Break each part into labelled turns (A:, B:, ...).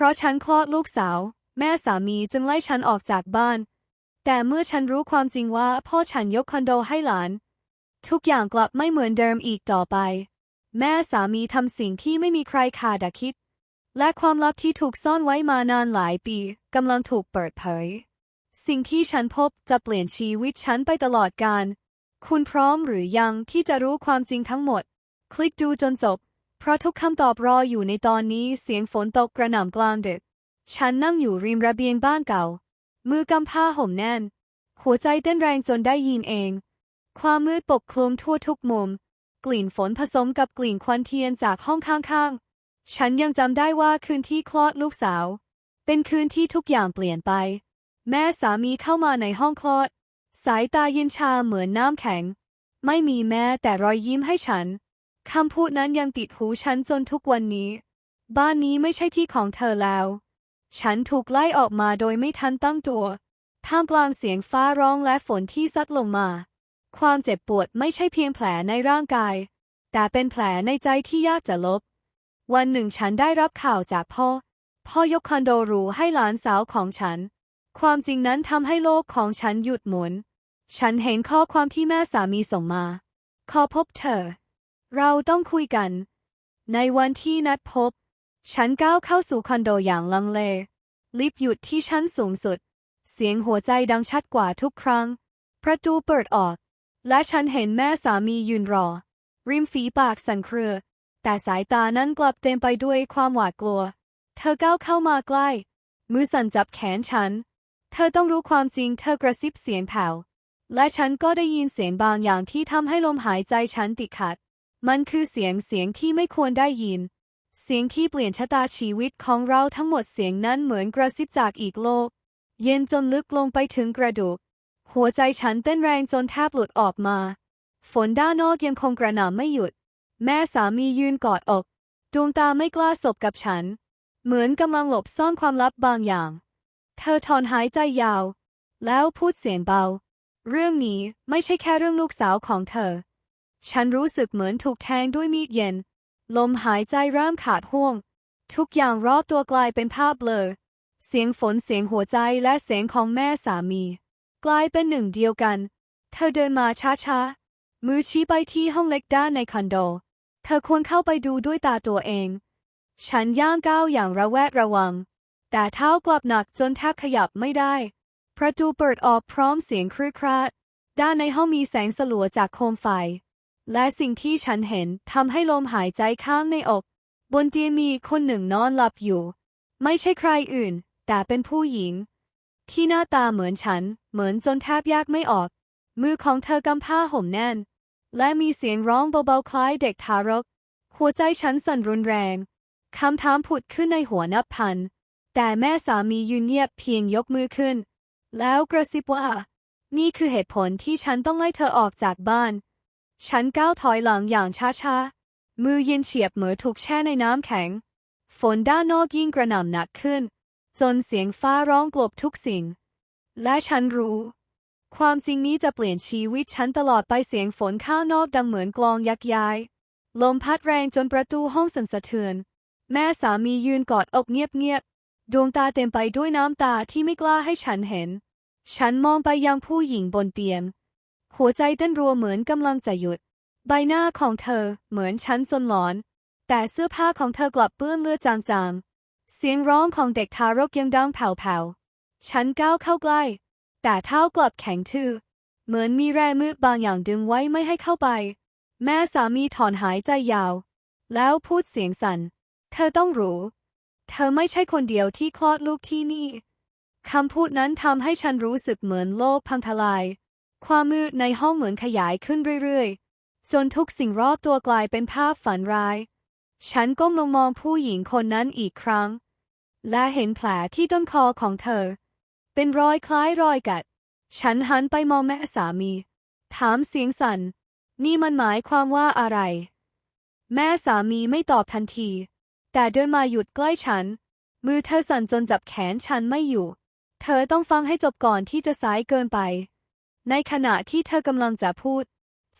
A: ราะฉันคลอดลูกสาว แม่สามีจึงไล่ฉันออกจากบ้าน แต่เมื่อฉันรู้ความจริงว่าพ่อฉันยกคอนโดให้หลาน ทุกอย่างกลับไม่เหมือนเดิมอีกต่อไป แม่สามีทำสิ่งที่ไม่มีใครคาดคิด และความลับที่ถูกซ่อนไว้มานานหลายปีกำลังถูกเปิดเผย สิ่งที่ฉันพบจะเปลี่ยนชีวิตฉันไปตลอดกาลคุณพร้อมหรือยังที่จะรู้ความจริงทั้งหมด คลิกดูจนจบ เพราะทุกคำตอบรออยู่ในตอนนี้เสียงฝนตกกระหน่ำกลางดึก ฉันนั่งอยู่ริมระเบียงบ้านเก่า มือกำผ้าห่มแน่น หัวใจเต้นแรงจนได้ยินเอง ความมืดปกคลุมทั่วทุกมุม กลิ่นฝนผสมกับกลิ่นควันเทียนจากห้องข้างๆ ฉันยังจำได้ว่าคืนที่คลอดลูกสาว เป็นคืนที่ทุกอย่างเปลี่ยนไป แม่สามีเข้ามาในห้องคลอด สายตาเย็นชาเหมือนน้ำแข็ง ไม่มีแม้แต่รอยยิ้มให้ฉัน คำพูดนั้นยังติดหูฉันจนทุกวันนี้ บ้านนี้ไม่ใช่ที่ของเธอแล้ว ฉันถูกไล่ออกมาโดยไม่ทันตั้งตัวท่ามกลางเสียงฟ้าร้องและฝนที่ซัดลงมา ความเจ็บปวดไม่ใช่เพียงแผลในร่างกาย แต่เป็นแผลในใจที่ยากจะลบ วันหนึ่งฉันได้รับข่าวจากพ่อ พ่อยกคอนโดหรูให้หลานสาวของฉัน ความจริงนั้นทำให้โลกของฉันหยุดหมุน ฉันเห็นข้อความที่แม่สามีส่งมา ขอพบเธอ เราต้องคุยกัน ในวันที่นัดพบ ฉันก้าวเข้าสู่คอนโดอย่างลังเล ลิฟต์หยุดที่ชั้นสูงสุด เสียงหัวใจดังชัดกว่าทุกครั้ง ประตูเปิดออก และฉันเห็นแม่สามียืนรอ ริมฝีปากสั่นเครือ แต่สายตานั้นกลับเต็มไปด้วยความหวาดกลัว เธอก้าวเข้ามาใกล้ มือสั่นจับแขนฉัน เธอต้องรู้ความจริงเธอกระซิบเสียงแผ่วและฉันก็ได้ยินเสียงบางอย่างที่ทำให้ลมหายใจฉันติดขัด มันคือเสียงเสียงที่ไม่ควรได้ยิน เสียงที่เปลี่ยนชะตาชีวิตของเราทั้งหมดเสียงนั้นเหมือนกระซิบจากอีกโลก เย็นจนลึกลงไปถึงกระดูก หัวใจฉันเต้นแรงจนแทบหลุดออกมา ฝนด้านนอกยังคงกระหน่ำไม่หยุด แม่สามียืนกอดอก ดวงตาไม่กล้าสบกับฉัน เหมือนกำลังหลบซ่อนความลับบางอย่าง เธอถอนหายใจยาว แล้วพูดเสียงเบา เรื่องนี้ไม่ใช่แค่เรื่องลูกสาวของเธอ ฉันรู้สึกเหมือนถูกแทงด้วยมีดเย็น ลมหายใจเริ่มขาดห่วง ทุกอย่างรอบตัวกลายเป็นภาพเบลอ เสียงฝนเสียงหัวใจและเสียงของแม่สามี กลายเป็นหนึ่งเดียวกัน เธอเดินมาช้าๆ มือชี้ไปที่ห้องเล็กด้านในคอนโด เธอควรเข้าไปดูด้วยตาตัวเอง ฉันย่างก้าวอย่างระแวดระวัง แต่เท้ากลับหนักจนแทบขยับไม่ได้ ประตูเปิดออกพร้อมเสียงครื้คราดด้านในห้องมีแสงสลัวจากโคมไฟ และสิ่งที่ฉันเห็นทำให้ลมหายใจข้างในอก บนเตียงมีคนหนึ่งนอนหลับอยู่ ไม่ใช่ใครอื่น แต่เป็นผู้หญิง ที่หน้าตาเหมือนฉัน เหมือนจนแทบแยกไม่ออก มือของเธอกำผ้าห่มแน่น และมีเสียงร้องเบาๆคล้ายเด็กทารก หัวใจฉันสั่นรุนแรงคำถามผุดขึ้นในหัวนับพัน แต่แม่สามียืนเงียบเพียงยกมือขึ้น แล้วกระซิบว่า นี่คือเหตุผลที่ฉันต้องไล่เธอออกจากบ้าน ฉันก้าวถอยหลังอย่างช้าๆ มือเย็นเฉียบเหมือนถูกแช่ในน้ำแข็ง ฝนด้านนอกยิ่งกระหน่ำหนักขึ้น จนเสียงฟ้าร้องกลบทุกสิ่ง และฉันรู้ ความจริงนี้จะเปลี่ยนชีวิตฉันตลอดไปเสียงฝนข้างนอกดังเหมือนกลองยักย้าย ลมพัดแรงจนประตูห้องสั่นสะเทือน แม่สามียืนกอดอกเงียบๆ ดวงตาเต็มไปด้วยน้ำตาที่ไม่กล้าให้ฉันเห็น ฉันมองไปยังผู้หญิงบนเตียง หัวใจเต้นรัวเหมือนกำลังจะหยุด ใบหน้าของเธอเหมือนฉันจนหลอน แต่เสื้อผ้าของเธอกลับเปื้อนเลือดจางๆ เสียงร้องของเด็กทารกยังดังแผ่วๆ ฉันก้าวเข้าใกล้ แต่เท้ากลับแข็งทื่อ เหมือนมีแรงมืดบางอย่างดึงไว้ไม่ให้เข้าไป แม่สามีถอนหายใจยาว แล้วพูดเสียงสัน่น เธอต้องรู้ เธอไม่ใช่คนเดียวที่คลอดลูกที่นี่ คำพูดนั้นทำให้ฉันรู้สึกเหมือนโลกพังทลาย ความมืดในห้องเหมือนขยายขึ้นเรื่อยๆ จนทุกสิ่งรอบตัวกลายเป็นภาพฝันร้าย ฉันก้มลงมองผู้หญิงคนนั้นอีกครั้ง และเห็นแผลที่ต้นคอของเธอ เป็นรอยคล้ายรอยกัด ฉันหันไปมองแม่สามี ถามเสียงสัน่น นี่มันหมายความว่าอะไร แม่สามีไม่ตอบทันที แต่เดินมาหยุดใกล้ฉัน มือเธอสั่นจนจับแขนฉันไม่อยู่ เธอต้องฟังให้จบก่อนที่จะสายเกินไป ในขณะที่เธอกำลังจะพูด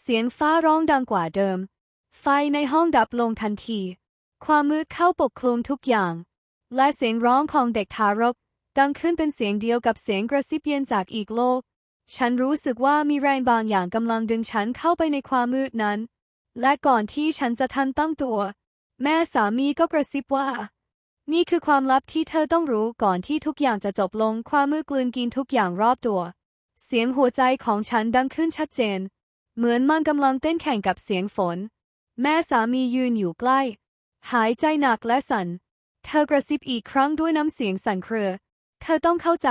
A: เสียงฟ้าร้องดังกว่าเดิม ไฟในห้องดับลงทันที ความมืดเข้าปกคลุมทุกอย่าง และเสียงร้องของเด็กทารก ดังขึ้นเป็นเสียงเดียวกับเสียงกระซิบเย็นจากอีกโลก ฉันรู้สึกว่ามีแรงบางอย่างกำลังดึงฉันเข้าไปในความมืดนั้น และก่อนที่ฉันจะทันตั้งตัว แม่สามีก็กระซิบว่า นี่คือความลับที่เธอต้องรู้ก่อนที่ทุกอย่างจะจบลง ความมืดกลืนกินทุกอย่างรอบตัว เสียงหัวใจของฉันดังขึ้นชัดเจน เหมือนมันกำลังเต้นแข่งกับเสียงฝน แม่สามียืนอยู่ใกล้ หายใจหนักและสั่น เธอกระซิบอีกครั้งด้วยน้ำเสียงสั่นเครือ เธอต้องเข้าใจ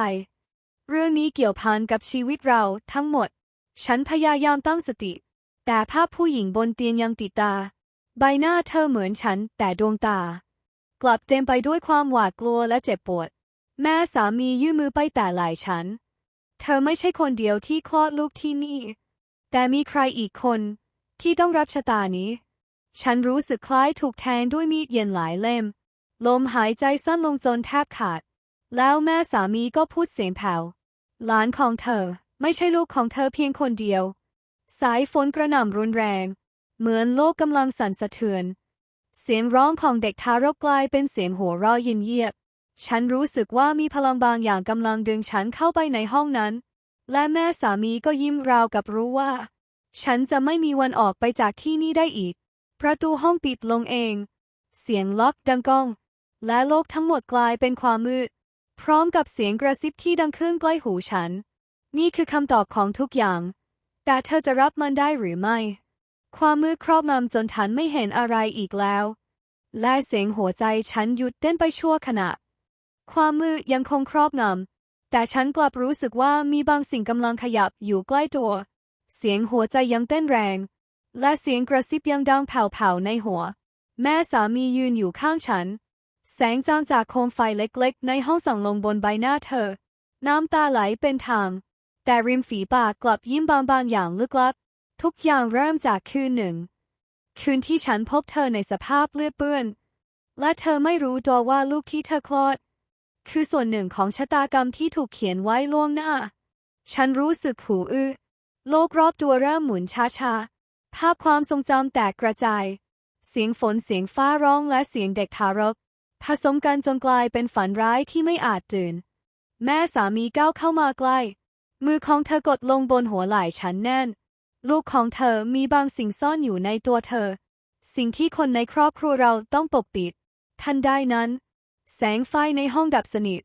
A: เรื่องนี้เกี่ยวพันกับชีวิตเราทั้งหมด ฉันพยายามตั้งสติ แต่ภาพผู้หญิงบนเตียงยังติดตา ใบหน้าเธอเหมือนฉัน แต่ดวงตา กลับเต็มไปด้วยความหวาดกลัวและเจ็บปวด แม่สามียื่นมือไปแต่ไหล่ฉัน เธอไม่ใช่คนเดียวที่คลอดลูกที่นี่ แต่มีใครอีกคนที่ต้องรับชะตานี้ ฉันรู้สึกคล้ายถูกแทงด้วยมีดเย็นหลายเล่ม ลมหายใจสั้นลงจนแทบขาด แล้วแม่สามีก็พูดเสียงแผ่ว หลานของเธอไม่ใช่ลูกของเธอเพียงคนเดียว สายฝนกระหน่ำรุนแรง เหมือนโลกกำลังสั่นสะเทือน เสียงร้องของเด็กทารกกลายเป็นเสียงหัวเราะเย็นเยียบ ฉันรู้สึกว่ามีพลังบางอย่างกำลังดึงฉันเข้าไปในห้องนั้น และแม่สามีก็ยิ้มราวกับรู้ว่า ฉันจะไม่มีวันออกไปจากที่นี่ได้อีก ประตูห้องปิดลงเอง เสียงล็อกดังก้อง และโลกทั้งหมดกลายเป็นความมืด พร้อมกับเสียงกระซิบที่ดังขึ้นใกล้หูฉัน นี่คือคำตอบของทุกอย่าง แต่เธอจะรับมันได้หรือไม่ ความมืดครอบงำจนฉันไม่เห็นอะไรอีกแล้ว และเสียงหัวใจฉันหยุดเต้นไปชั่วขณะ ความมืดยังคงครอบงำ แต่ฉันกลับรู้สึกว่ามีบางสิ่งกำลังขยับอยู่ใกล้ตัว เสียงหัวใจยังเต้นแรง และเสียงกระซิบยังดังแผ่วๆในหัว แม่สามียืนอยู่ข้างฉัน แสงจางจากโคมไฟเล็กๆ ในห้องส่องลงบนใบหน้าเธอ น้ำตาไหลเป็นทาง แต่ริมฝีปากกลับยิ้มบางๆอย่างลึกลับ ทุกอย่างเริ่มจากคืนหนึ่ง คืนที่ฉันพบเธอในสภาพเลือดเปื้อน และเธอไม่รู้ตัวว่าลูกที่เธอคลอด คือส่วนหนึ่งของชะตากรรมที่ถูกเขียนไว้ล่วงหน้า ฉันรู้สึกหูอื้อ โลกรอบตัวเริ่มหมุนช้าๆ ภาพความทรงจำแตกกระจาย เสียงฝนเสียงฟ้าร้องและเสียงเด็กทารก ผสมกันจนกลายเป็นฝันร้ายที่ไม่อาจตื่น แม่สามีก้าวเข้ามาใกล้ มือของเธอกดลงบนหัวไหล่ฉันแน่น ลูกของเธอมีบางสิ่งซ่อนอยู่ในตัวเธอ สิ่งที่คนในครอบครัวเราต้องปกปิด ทันใดนั้น แสงไฟในห้องดับสนิท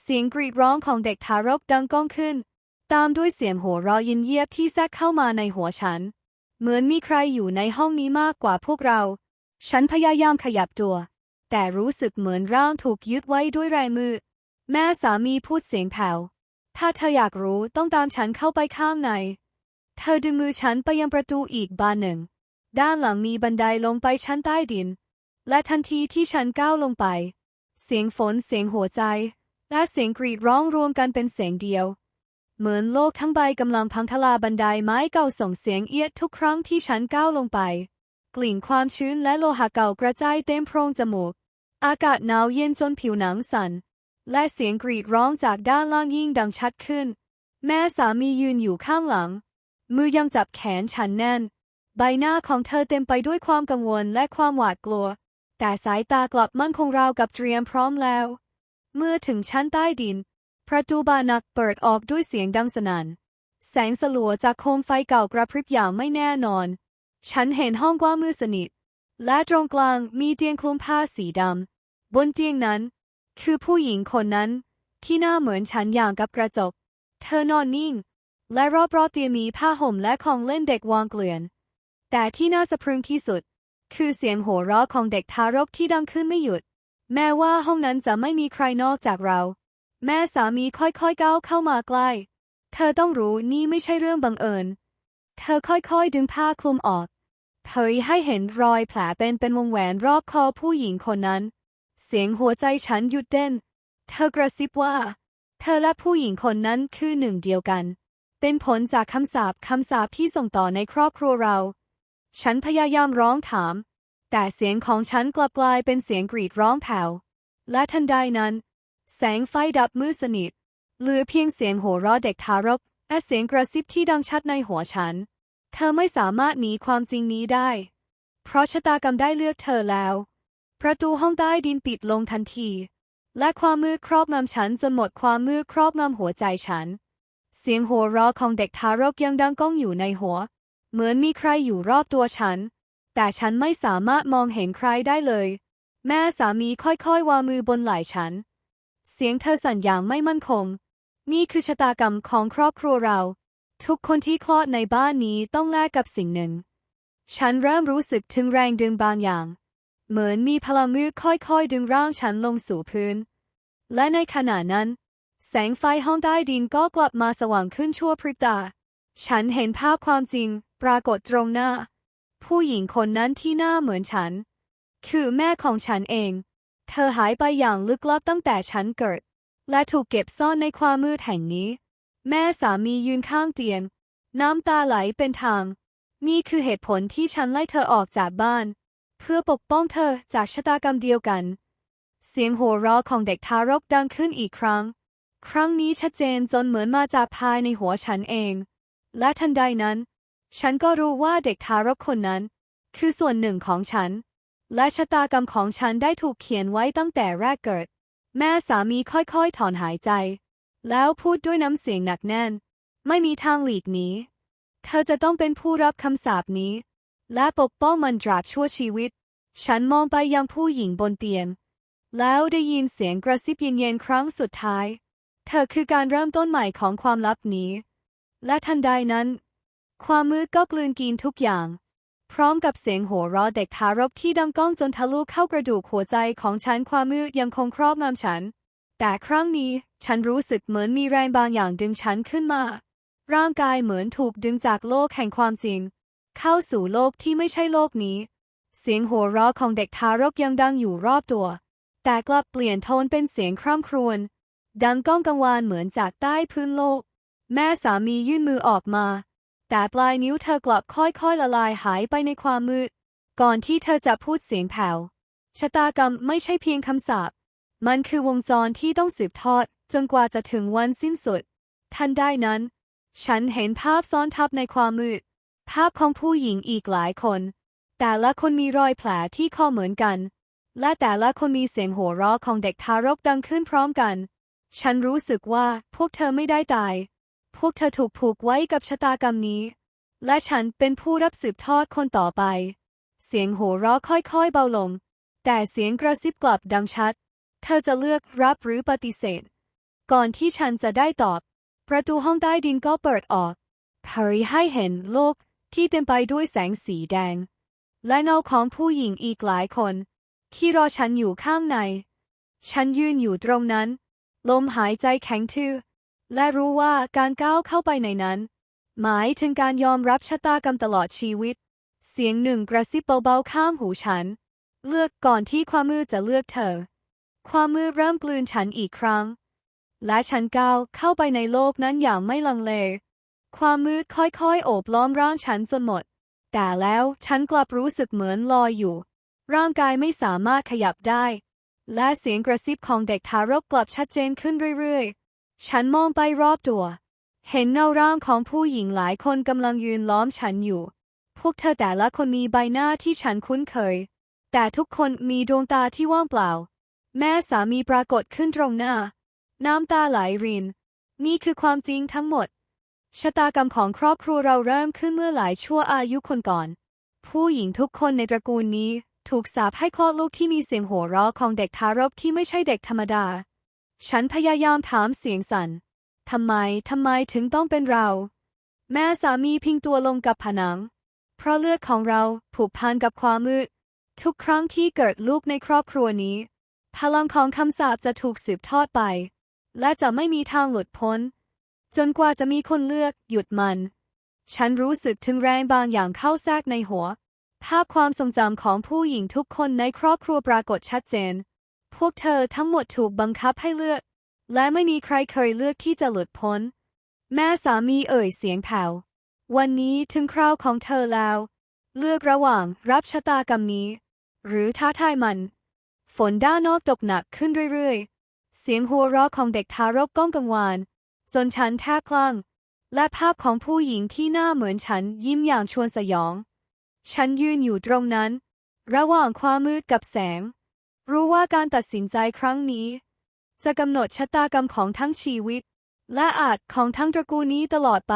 A: เสียงกรีดร้องของเด็กทารกดังก้องขึ้น ตามด้วยเสียงหัวเราะเยินเยียบที่แทรกเข้ามาในหัวฉัน เหมือนมีใครอยู่ในห้องนี้มากกว่าพวกเรา ฉันพยายามขยับตัว แต่รู้สึกเหมือนร่างถูกยึดไว้ด้วยแรงมือ แม่สามีพูดเสียงแผ่วถ้าเธออยากรู้ต้องตามฉันเข้าไปข้างใน เธอดึงมือฉันไปยังประตูอีกบานหนึ่ง ด้านหลังมีบันไดลงไปชั้นใต้ดิน และทันทีที่ฉันก้าวลงไป เสียงฝนเสียงหัวใจ และเสียงกรีดร้องรวมกันเป็นเสียงเดียว เหมือนโลกทั้งใบกำลังพังทลาบันไดไม้เก่าส่งเสียงเอียดทุกครั้งที่ฉันก้าวลงไป กลิ่นความชื้นและโลหะเก่ากระจายเต็มโพรงจมูก อากาศหนาวเย็นจนผิวหนังสั่นและเสียงกรีดร้องจากด้านล่างยิ่งดังชัดขึ้น แม่สามียืนอยู่ข้างหลัง มือยังจับแขนฉันแน่น ใบหน้าของเธอเต็มไปด้วยความกังวลและความหวาดกลัว แต่สายตากลับมั่นคงราวกับเตรียมพร้อมแล้ว เมื่อถึงชั้นใต้ดิน ประตูบานนักเปิดออกด้วยเสียงดังสนั่น แสงสลัวจากโคมไฟเก่ากระพริบอย่างไม่แน่นอน ฉันเห็นห้องกว้างมืดสนิท และตรงกลางมีเตียงคลุมผ้าสีดำ บนเตียงนั้น คือผู้หญิงคนนั้น ที่หน้าเหมือนฉันอย่างกับกระจก เธอนอนนิ่ง และรอบๆเตียงมีผ้าห่มและของเล่นเด็กวางเกลื่อน แต่ที่น่าสะพรึงที่สุด คือเสียงหัวเราะของเด็กทารกที่ดังขึ้นไม่หยุด แม้ว่าห้องนั้นจะไม่มีใครนอกจากเรา แม่สามีค่อยๆก้าวเข้ามาใกล้ เธอต้องรู้นี่ไม่ใช่เรื่องบังเอิญ เธอค่อยๆดึงผ้าคลุมออก เผยให้เห็นรอยแผลเป็นเป็นวงแหวนรอบคอผู้หญิงคนนั้น เสียงหัวใจฉันหยุดเต้น เธอกระซิบว่า เธอและผู้หญิงคนนั้นคือหนึ่งเดียวกัน เป็นผลจากคำสาปคำสาปที่ส่งต่อในครอบครัวเรา ฉันพยายามร้องถาม แต่เสียงของฉันกลับกลายเป็นเสียงกรีดร้องแผ่ว และทันใดนั้น แสงไฟดับมืดสนิทเหลือเพียงเสียงหัวเราะเด็กทารกและเสียงกระซิบที่ดังชัดในหัวฉัน เธอไม่สามารถหนีความจริงนี้ได้ เพราะชะตากรรมได้เลือกเธอแล้ว ประตูห้องใต้ดินปิดลงทันที และความมืดครอบงำฉันจนหมดความมืดครอบงำหัวใจฉัน เสียงหัวเราะของเด็กทารกยังดังก้องอยู่ในหัว เหมือนมีใครอยู่รอบตัวฉัน แต่ฉันไม่สามารถมองเห็นใครได้เลย แม่สามีค่อยๆ วางมือบนไหล่ฉัน เสียงเธอสั่นอย่างไม่มั่นคง นี่คือชะตากรรมของครอบครัวเรา ทุกคนที่คลอดในบ้านนี้ต้องแลกกับสิ่งหนึ่ง ฉันเริ่มรู้สึกถึงแรงดึงบางอย่าง เหมือนมีพลังมืดค่อยๆ ดึงร่างฉันลงสู่พื้น และในขณะนั้น แสงไฟห้องใต้ดินก็กลับมาสว่างขึ้นชั่วพริบตา ฉันเห็นภาพความจริง ปรากฏตรงหน้า ผู้หญิงคนนั้นที่หน้าเหมือนฉัน คือแม่ของฉันเอง เธอหายไปอย่างลึกลับตั้งแต่ฉันเกิด และถูกเก็บซ่อนในความมืดแห่งนี้ แม่สามียืนข้างเตียง น้ำตาไหลเป็นทาง นี่คือเหตุผลที่ฉันไล่เธอออกจากบ้าน เพื่อปกป้องเธอจากชะตากรรมเดียวกัน เสียงหัวเราะของเด็กทารกดังขึ้นอีกครั้ง ครั้งนี้ชัดเจนจนเหมือนมาจากภายในหัวฉันเอง และทันใดนั้น ฉันก็รู้ว่าเด็กทารกคนนั้น คือส่วนหนึ่งของฉัน และชะตากรรมของฉันได้ถูกเขียนไว้ตั้งแต่แรกเกิด แม่สามีค่อยๆ ถอนหายใจ แล้วพูดด้วยน้ำเสียงหนักแน่น ไม่มีทางหลีกหนีเธอจะต้องเป็นผู้รับคำสาปนี้ และปกป้องมันตราบชั่วชีวิต ฉันมองไปยังผู้หญิงบนเตียง แล้วได้ยินเสียงกระซิบเย็นๆครั้งสุดท้าย เธอคือการเริ่มต้นใหม่ของความลับนี้ และทันใดนั้น ความมืดก็กลืนกินทุกอย่าง พร้อมกับเสียงหัวเราะเด็กทารกที่ดังก้องจนทะลุเข้ากระดูกหัวใจของฉันความมืดยังคงครอบงำฉัน แต่ครั้งนี้ฉันรู้สึกเหมือนมีแรงบางอย่างดึงฉันขึ้นมา ร่างกายเหมือนถูกดึงจากโลกแห่งความจริง เข้าสู่โลกที่ไม่ใช่โลกนี้ เสียงหัวเราะของเด็กทารกยังดังอยู่รอบตัว แต่กลับเปลี่ยนโทนเป็นเสียงคร่ำครวญดังก้องกังวานเหมือนจากใต้พื้นโลก แม่สามียื่นมือออกมา แต่ปลายนิ้วเธอกลับค่อยๆละลายหายไปในความมืด ก่อนที่เธอจะพูดเสียงแผ่วชะตากรรมไม่ใช่เพียงคำสาปมันคือวงจรที่ต้องสืบทอด จนกว่าจะถึงวันสิ้นสุด ทันได้นั้น ฉันเห็นภาพซ้อนทับในความมืด ภาพของผู้หญิงอีกหลายคน แต่ละคนมีรอยแผลที่คอเหมือนกัน และแต่ละคนมีเสียงหัวเราะของเด็กทารกดังขึ้นพร้อมกัน ฉันรู้สึกว่าพวกเธอไม่ได้ตาย วกเธอถูกผูกไว้กับชะตากรรมนี้ และฉันเป็นผู้รับสืบทอดคนต่อไป เสียงหัวเราะค่อยๆเบาลง แต่เสียงกระซิบกลับดังชัด เธอจะเลือกรับหรือปฏิเสธ ก่อนที่ฉันจะได้ตอบ ประตูห้องใต้ดินก็เปิดออกเผยให้เห็นโลกที่เต็มไปด้วยแสงสีแดง และเงาของผู้หญิงอีกหลายคน ที่รอฉันอยู่ข้างใน ฉันยืนอยู่ตรงนั้น ลมหายใจแข็งทื่อ และรู้ว่าการก้าวเข้าไปในนั้น หมายถึงการยอมรับชะตากรรมตลอดชีวิต เสียงหนึ่งกระซิบเบาๆข้างหูฉัน เลือกก่อนที่ความมืดจะเลือกเธอ ความมืดเริ่มกลืนฉันอีกครั้ง และฉันก้าวเข้าไปในโลกนั้นอย่างไม่ลังเล ความมืดค่อยๆ โอบล้อมร่างฉันจนหมด แต่แล้วฉันกลับรู้สึกเหมือนลอยอยู่ ร่างกายไม่สามารถขยับได้ และเสียงกระซิบของเด็กทารกกลับชัดเจนขึ้นเรื่อยๆ ฉันมองไปรอบตัว เห็นเงาร่างของผู้หญิงหลายคนกำลังยืนล้อมฉันอยู่ พวกเธอแต่ละคนมีใบหน้าที่ฉันคุ้นเคย แต่ทุกคนมีดวงตาที่ว่างเปล่า แม่สามีปรากฏขึ้นตรงหน้า น้ำตาไหลริน นี่คือความจริงทั้งหมด ชะตากรรมของครอบครัวเราเริ่มขึ้นเมื่อหลายชั่วอายุคนก่อน ผู้หญิงทุกคนในตระกูลนี้ถูกสาปให้คลอดลูกที่มีเสียงหัวเราะของเด็กทารกที่ไม่ใช่เด็กธรรมดา ฉันพยายามถามเสียงสัน่นทำไม ทำไมถึงต้องเป็นเรา แม่สามีพิงตัวลงกับผนัง เพราะเลือดของเราผูกพันกับความมืด ทุกครั้งที่เกิดลูกในครอบครัวนี้ พลังของคำสาปจะถูกสืบทอดไป และจะไม่มีทางหลุดพ้น จนกว่าจะมีคนเลือกหยุดมัน ฉันรู้สึกถึงแรงบางอย่างเข้าแทรกในหัว ภาพความทรงจำของผู้หญิงทุกคนในครอบครัวปรากฏชัดเจน พวกเธอทั้งหมดถูกบังคับให้เลือก และไม่มีใครเคยเลือกที่จะหลุดพ้น แม่สามีเอ่ยเสียงแผ่ววันนี้ถึงคราวของเธอแล้ว เลือกระหว่างรับชะตากรรมนี้ หรือท้าทายมัน ฝนด้านนอกตกหนักขึ้นเรื่อยๆ เสียงหัวเราะของเด็กทารกก้องกังวานจนฉันแทบคลั่ง และภาพของผู้หญิงที่หน้าเหมือนฉันยิ้มอย่างชวนสยอง ฉันยืนอยู่ตรงนั้น ระหว่างความมืดกับแสง รู้ว่าการตัดสินใจครั้งนี้ จะกำหนดชะตากรรมของทั้งชีวิต และอาจของทั้งตระกูลนี้ตลอดไป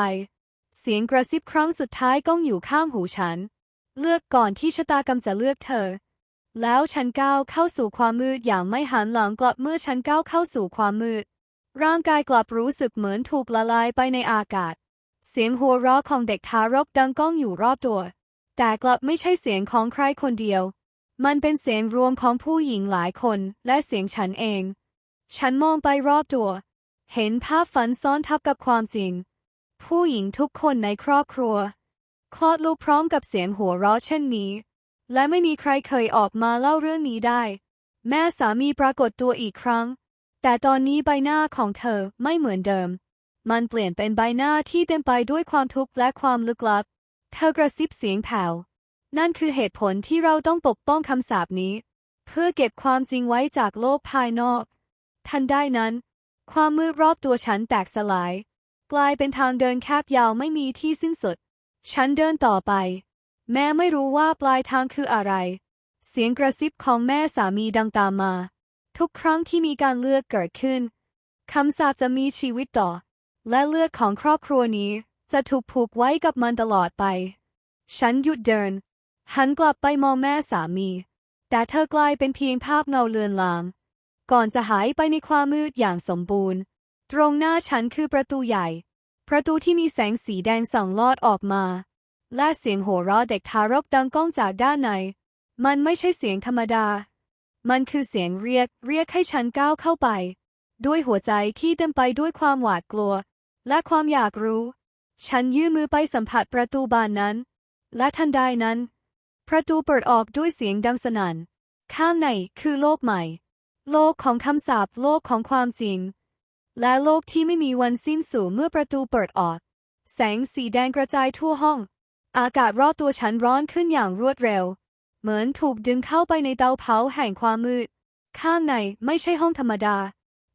A: เสียงกระซิบครั้งสุดท้ายก้องอยู่ข้างหูฉัน เลือกก่อนที่ชะตากรรมจะเลือกเธอ แล้วฉันก้าวเข้าสู่ความมืดอย่างไม่หันหลังกลับเมื่อฉันก้าวเข้าสู่ความมืด ร่างกายกลับรู้สึกเหมือนถูกละลายไปในอากาศ เสียงหัวเราะของเด็กทารกดังก้องอยู่รอบตัว แต่กลับไม่ใช่เสียงของใครคนเดียว มันเป็นเสียงรวมของผู้หญิงหลายคนและเสียงฉันเอง ฉันมองไปรอบตัว เห็นภาพฝันซ้อนทับกับความจริง ผู้หญิงทุกคนในครอบครัว คลอดลูกพร้อมกับเสียงหัวเราะเช่นนี้ และไม่มีใครเคยออกมาเล่าเรื่องนี้ได้ แม่สามีปรากฏตัวอีกครั้ง แต่ตอนนี้ใบหน้าของเธอไม่เหมือนเดิม มันเปลี่ยนเป็นใบหน้าที่เต็มไปด้วยความทุกข์และความลึกลับ เธอกระซิบเสียงแผ่ว นั่นคือเหตุผลที่เราต้องปกป้องคำสาปนี้ เพื่อเก็บความจริงไว้จากโลกภายนอก ทันใดนั้น ความมืดรอบตัวฉันแตกสลาย กลายเป็นทางเดินแคบยาวไม่มีที่สิ้นสุด ฉันเดินต่อไป แม่ไม่รู้ว่าปลายทางคืออะไร เสียงกระซิบของแม่สามีดังตามมา ทุกครั้งที่มีการเลือกเกิดขึ้นคำสาปจะมีชีวิตต่อ และเลือดของครอบครัวนี้จะถูกผูกไว้กับมันตลอดไป ฉันหยุดเดิน หันกลับไปมองแม่สามี แต่เธอกลายเป็นเพียงภาพเงาเลือนลาง ก่อนจะหายไปในความมืดอย่างสมบูรณ์ ตรงหน้าฉันคือประตูใหญ่ ประตูที่มีแสงสีแดงส่องลอดออกมา และเสียงโห่เราะเด็กทารกดังก้องจากด้านใน มันไม่ใช่เสียงธรรมดา มันคือเสียงเรียกเรียกให้ฉันก้าวเข้าไป ด้วยหัวใจที่เต็มไปด้วยความหวาดกลัว และความอยากรู้ ฉันยื่นมือไปสัมผัสประตูบานนั้น และทันใดนั้น ประตูเปิดออกด้วยเสียงดังสนั่น ข้างในคือโลกใหม่ โลกของคำสาปโลกของความจริง และโลกที่ไม่มีวันสิ้นสุดเมื่อประตูเปิดออก แสงสีแดงกระจายทั่วห้อง อากาศรอบตัวฉันร้อนขึ้นอย่างรวดเร็ว เหมือนถูกดึงเข้าไปในเตาเผาแห่งความมืด ข้างในไม่ใช่ห้องธรรมดา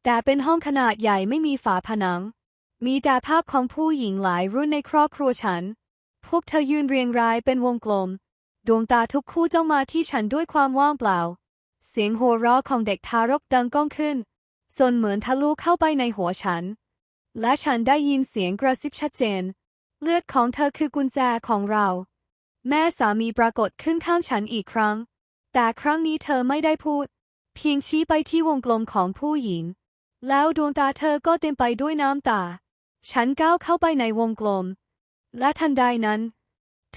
A: แต่เป็นห้องขนาดใหญ่ไม่มีฝาผนัง มีแต่ภาพของผู้หญิงหลายรุ่นในครอบครัวฉัน พวกเธอยืนเรียงรายเป็นวงกลม ดวงตาทุกคู่จ้องมาที่ฉันด้วยความว่างเปล่า เสียงหัวเราะของเด็กทารกดังก้องขึ้นจนเหมือนทะลุเข้าไปในหัวฉัน และฉันได้ยินเสียงกระซิบชัดเจน เลือดของเธอคือกุญแจของเรา แม่สามีปรากฏขึ้นข้างฉันอีกครั้ง แต่ครั้งนี้เธอไม่ได้พูด เพียงชี้ไปที่วงกลมของผู้หญิง แล้วดวงตาเธอก็เต็มไปด้วยน้ำตา ฉันก้าวเข้าไปในวงกลม และทันใดนั้น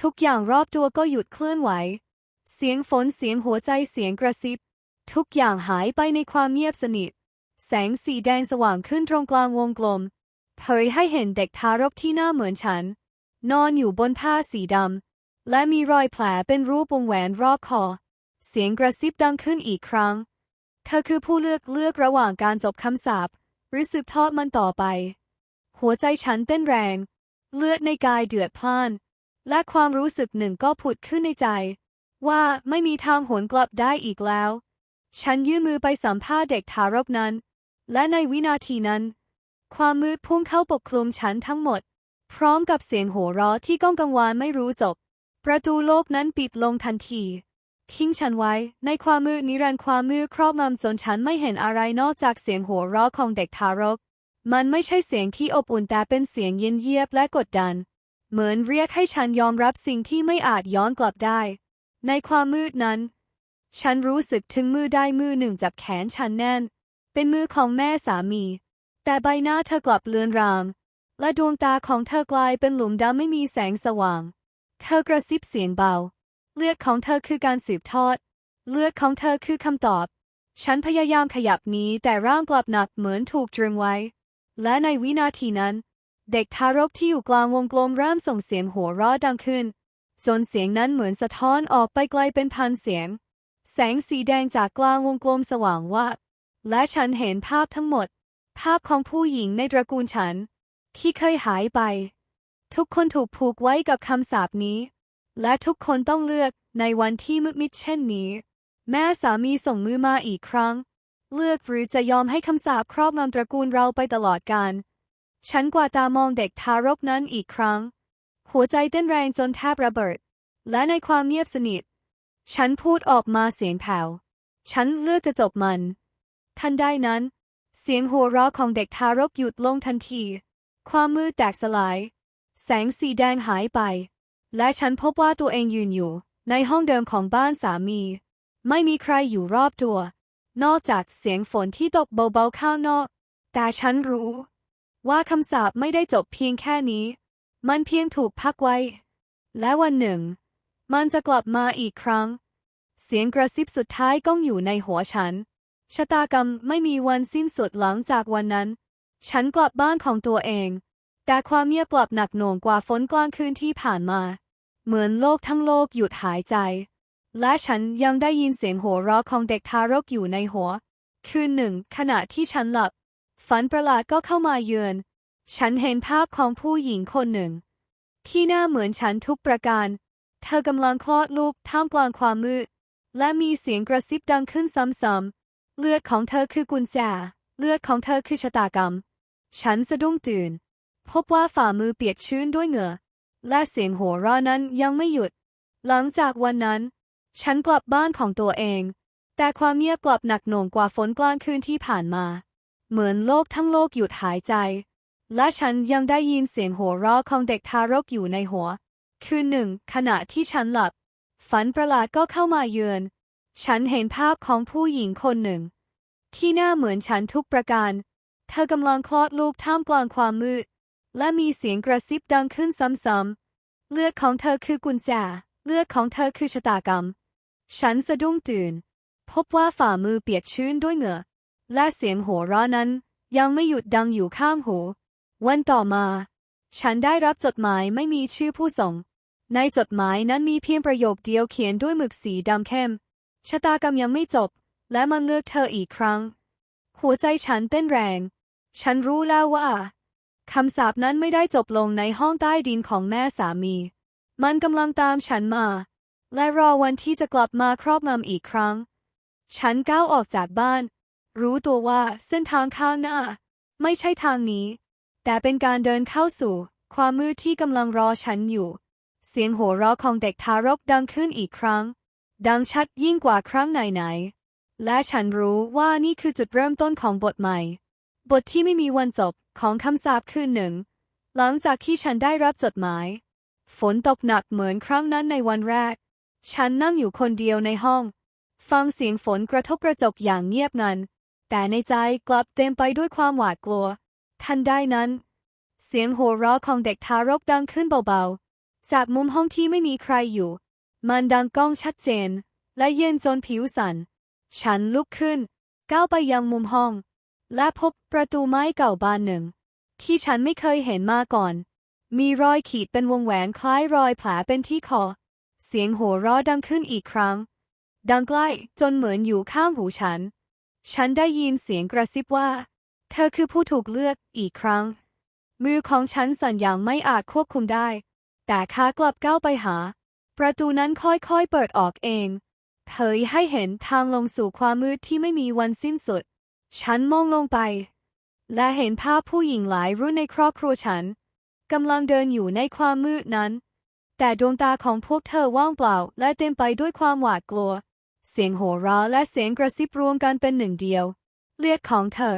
A: ทุกอย่างรอบตัวก็หยุดเคลื่อนไหว เสียงฝนเสียงหัวใจเสียงกระซิบ ทุกอย่างหายไปในความเงียบสนิท แสงสีแดงสว่างขึ้นตรงกลางวงกลม เผยให้เห็นเด็กทารกที่หน้าเหมือนฉัน นอนอยู่บนผ้าสีดำ และมีรอยแผลเป็นรูปวงแหวนรอบคอ เสียงกระซิบดังขึ้นอีกครั้ง เธอคือผู้เลือกเลือกระหว่างการจบคำสาปหรือสืบทอดมันต่อไป หัวใจฉันเต้นแรง เลือดในกายเดือดพล่าน และความรู้สึกหนึ่งก็ผุดขึ้นในใจ ว่าไม่มีทางหวนกลับได้อีกแล้ว ฉันยื่นมือไปสัมภาษณ์เด็กทารกนั้น และในวินาทีนั้น ความมืดพุ่งเข้าปกคลุมฉันทั้งหมด พร้อมกับเสียงโห่เราะที่ก้องกังวานไม่รู้จบ ประตูโลกนั้นปิดลงทันทีทิ้งฉันไว้ ในความมืดนิรันดร์ความมืดครอบงำจนฉันไม่เห็นอะไรนอกจากเสียงโห่เราะของเด็กทารก มันไม่ใช่เสียงที่อบอุ่นแต่เป็นเสียงเย็นเยียบและกดดัน เหมือนเรียกให้ฉันยอมรับสิ่งที่ไม่อาจย้อนกลับได้ ในความมืดนั้น ฉันรู้สึกถึงมือได้มือหนึ่งจับแขนฉันแน่น เป็นมือของแม่สามี แต่ใบหน้าเธอกลับเลือนรางและดวงตาของเธอกลายเป็นหลุมดำไม่มีแสงสว่าง เธอกระซิบเสียงเบา เลือดของเธอคือการสืบทอด เลือดของเธอคือคำตอบ ฉันพยายามขยับนี้แต่ร่างกลับหนักเหมือนถูกตรึงไว้ และในวินาทีนั้น เด็กทารกที่อยู่กลางวงกลมเริ่มส่งเสียงหัวเราะดังขึ้น จนเสียงนั้นเหมือนสะท้อนออกไปไกลเป็นพันเสียง แสงสีแดงจากกลางวงกลมสว่างวาบและฉันเห็นภาพทั้งหมด ภาพของผู้หญิงในตระกูลฉัน ที่เคยหายไป ทุกคนถูกผูกไว้กับคำสาปนี้ และทุกคนต้องเลือกในวันที่มืดมิดเช่นนี้ แม่สามีส่งมือมาอีกครั้ง เลือกหรือจะยอมให้คำสาปครอบงำตระกูลเราไปตลอดกาล ฉันกว่าตามองเด็กทารกนั้นอีกครั้ง หัวใจเต้นแรงจนแทบระเบิด และในความเงียบสนิท ฉันพูดออกมาเสียงแผ่ว ฉันเลือกจะจบมัน ทันใดนั้น เสียงหัวเราะของเด็กทารกหยุดลงทันที ความมืดแตกสลาย แสงสีแดงหายไป และฉันพบว่าตัวเองยืนอยู่ ในห้องเดิมของบ้านสามี ไม่มีใครอยู่รอบตัว นอกจากเสียงฝนที่ตกเบาๆข้างนอก แต่ฉันรู้ ว่าคำสาปไม่ได้จบเพียงแค่นี้ มันเพียงถูกพักไว้ และวันหนึ่ง มันจะกลับมาอีกครั้ง เสียงกระซิบสุดท้ายก้องอยู่ในหัวฉัน ชะตากรรมไม่มีวันสิ้นสุดหลังจากวันนั้น ฉันกลับบ้านของตัวเอง แต่ความเงียบกลับหนักหน่วงกว่าฝนกลางคืนที่ผ่านมา เหมือนโลกทั้งโลกหยุดหายใจ และฉันยังได้ยินเสียงหัวเราะของเด็กทารกอยู่ในหัว คืนหนึ่ง ขณะที่ฉันหลับ ฝันประหลาดก็เข้ามาเยือน ฉันเห็นภาพของผู้หญิงคนหนึ่ง ที่หน้าเหมือนฉันทุกประการ เธอกำลังคลอดลูกท่ามกลางความมืด และมีเสียงกระซิบดังขึ้นซ้ำๆ เลือดของเธอคือกุญแจ เลือดของเธอคือชะตากรรม ฉันสะดุ้งตื่น พบว่าฝ่ามือเปียกชื้นด้วยเหงื่อ และเสียงหัวเราะนั้นยังไม่หยุด หลังจากวันนั้น ฉันกลับบ้านของตัวเอง แต่ความเงียบกลับหนักหน่วงกว่าฝนกลางคืนที่ผ่านมา เหมือนโลกทั้งโลกหยุดหายใจ และฉันยังได้ยินเสียงหัวเราะของเด็กทารกอยู่ในหัว คืนหนึ่ง ขณะที่ฉันหลับ ฝันประหลาดก็เข้ามาเยือน ฉันเห็นภาพของผู้หญิงคนหนึ่ง ที่หน้าเหมือนฉันทุกประการ เธอกำลังคลอดลูกท่ามกลางความมืด และมีเสียงกระซิบดังขึ้นซ้ำๆ เลือดของเธอคือกุญแจ เลือดของเธอคือชะตากรรม ฉันสะดุ้งตื่น พบว่าฝ่ามือเปียกชื้นด้วยเหงื่อ และเสียงหัวเราะนั้น ยังไม่หยุดดังอยู่ข้างหู วันต่อมา ฉันได้รับจดหมายไม่มีชื่อผู้ส่ง ในจดหมายนั้นมีเพียงประโยคเดียวเขียนด้วยหมึกสีดำเข้ม ชะตากรรมยังไม่จบ และมันเลือกเธออีกครั้ง หัวใจฉันเต้นแรง ฉันรู้แล้วว่าคำสาปนั้นไม่ได้จบลงในห้องใต้ดินของแม่สามี มันกำลังตามฉันมา และรอวันที่จะกลับมาครอบงำอีกครั้ง ฉันก้าวออกจากบ้าน รู้ตัวว่าเส้นทางข้างหน้า ไม่ใช่ทางนี้ แต่เป็นการเดินเข้าสู่ ความมืดที่กำลังรอฉันอยู่ เสียงหัวเราะของเด็กทารกดังขึ้นอีกครั้ง ดังชัดยิ่งกว่าครั้งไหนๆและฉันรู้ว่านี่คือจุดเริ่มต้นของบทใหม่ บทที่ไม่มีวันจบของคำสาปคืนหนึ่ง หลังจากที่ฉันได้รับจดหมาย ฝนตกหนักเหมือนครั้งนั้นในวันแรก ฉันนั่งอยู่คนเดียวในห้อง ฟังเสียงฝนกระทบกระจกอย่างเงียบงัน แต่ในใจกลับเต็มไปด้วยความหวาดกลัว ทันใดนั้น เสียงหัวเราะของเด็กทารกดังขึ้นเบาๆ จากมุมห้องที่ไม่มีใครอยู่ มันดังก้องชัดเจน และเย็นจนผิวสัน่น ฉันลุกขึ้น ก้าวไปยังมุมห้อง และพบประตูไม้เก่าบานหนึ่ง ที่ฉันไม่เคยเห็นมาก่อน มีรอยขีดเป็นวงแหวนคล้ายรอยแผลเป็นที่คอ เสียงหัวเราะดังขึ้นอีกครั้ง ดังใกล้จนเหมือนอยู่ข้างหูฉัน ฉันได้ยินเสียงกระซิบว่า เธอคือผู้ถูกเลือกอีกครั้ง มือของฉันสั่นอย่างไม่อาจควบคุมได้ แต่ขากลับก้าวไปหา ประตูนั้นค่อยๆเปิดออกเองเผยให้เห็นทางลงสู่ความมืดที่ไม่มีวันสิ้นสุด ฉันมองลงไป และเห็นภาพผู้หญิงหลายรุ่นในครอบครัวฉันกำลังเดินอยู่ในความมืดนั้น แต่ดวงตาของพวกเธอว่างเปล่าและเต็มไปด้วยความหวาดกลัว เสียงโห่ร้อและเสียงกระซิบรวมกันเป็นหนึ่งเดียวเรียกของเธอ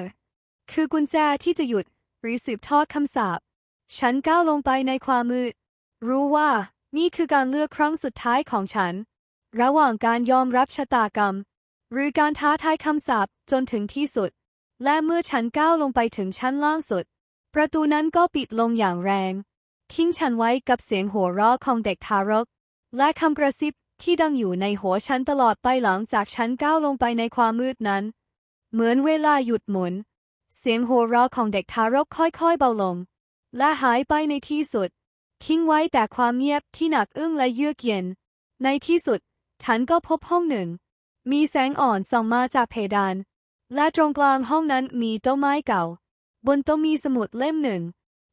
A: คือกุญแจที่จะหยุดหรือสืบทอดคำสาปฉันก้าวลงไปในความมืด รู้ว่านี่คือการเลือกครั้งสุดท้ายของฉัน ระหว่างการยอมรับชะตากรรม หรือการท้าทายคำสาปจนถึงที่สุด และเมื่อฉันก้าวลงไปถึงชั้นล่างสุด ประตูนั้นก็ปิดลงอย่างแรง ทิ้งฉันไว้กับเสียงหัวเราะของเด็กทารก และคำกระซิบ ที่ดังอยู่ในหัวฉันตลอดไปหลังจากฉันก้าวลงไปในความมืดนั้น เหมือนเวลาหยุดหมุน เสียงหัวเราะของเด็กทารกค่อยๆเบาลง และหายไปในที่สุด ทิ้งไว้แต่ความเงียบที่หนักอึ้งและเยือกเย็น ในที่สุด ฉันก็พบห้องหนึ่ง มีแสงอ่อนส่องมาจากเพดาน และตรงกลางห้องนั้นมีโต๊ะไม้เก่า บนโต๊ะมีสมุดเล่มหนึ่ง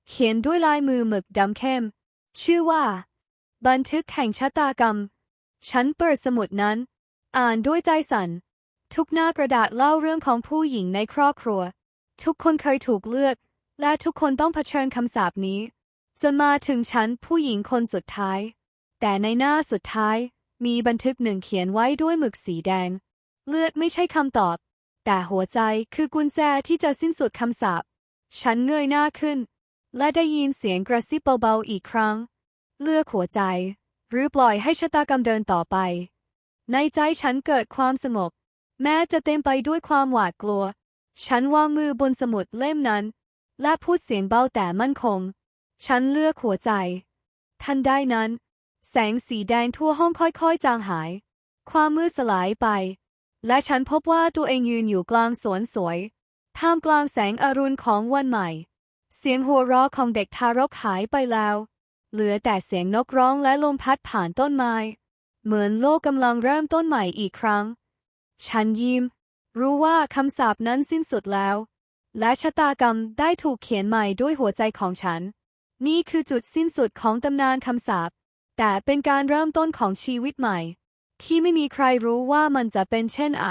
A: เขียนด้วยลายมือหมึกดำเข้ม ชื่อว่า บันทึกแห่งชะตากรรม ฉันเปิดสมุดนั้น อ่านด้วยใจสั่น ทุกหน้ากระดาษเล่าเรื่องของผู้หญิงในครอบครัว ทุกคนเคยถูกเลือก และทุกคนต้องเผชิญคำสาปนี้ จนมาถึงฉันผู้หญิงคนสุดท้าย แต่ในหน้าสุดท้าย มีบันทึกหนึ่งเขียนไว้ด้วยหมึกสีแดง เลือดไม่ใช่คำตอบ แต่หัวใจคือกุญแจที่จะสิ้นสุดคำสาปฉันเงยหน้าขึ้น และได้ยินเสียงกระซิบเบาๆอีกครั้ง เลือกหัวใจ หรือปล่อยให้ชะตากรรมเดินต่อไป ในใจฉันเกิดความสงบแม้จะเต็มไปด้วยความหวาดกลัว ฉันวางมือบนสมุดเล่มนั้น และพูดเสียงเบาแต่มั่นคง ฉันเลือกหัวใจ ทันใดนั้น แสงสีแดงทั่วห้องค่อยๆ จางหาย ความมืดสลายไป และฉันพบว่าตัวเองยืนอยู่กลางสวนสวย ท่ามกลางแสงอรุณของวันใหม่ เสียงหัวเราะของเด็กทารกหายไปแล้ว เหลือแต่เสียงนกร้องและลมพัดผ่านต้นไม้ เหมือนโลกกำลังเริ่มต้นใหม่อีกครั้ง ฉันยิ้ม รู้ว่าคำสาปนั้นสิ้นสุดแล้ว และชะตากรรมได้ถูกเขียนใหม่ด้วยหัวใจของฉัน นี่คือจุดสิ้นสุดของตำนานคำสาปแต่เป็นการเริ่มต้นของชีวิตใหม่ ที่ไม่มีใครรู้ว่ามันจะเป็นเช่นไร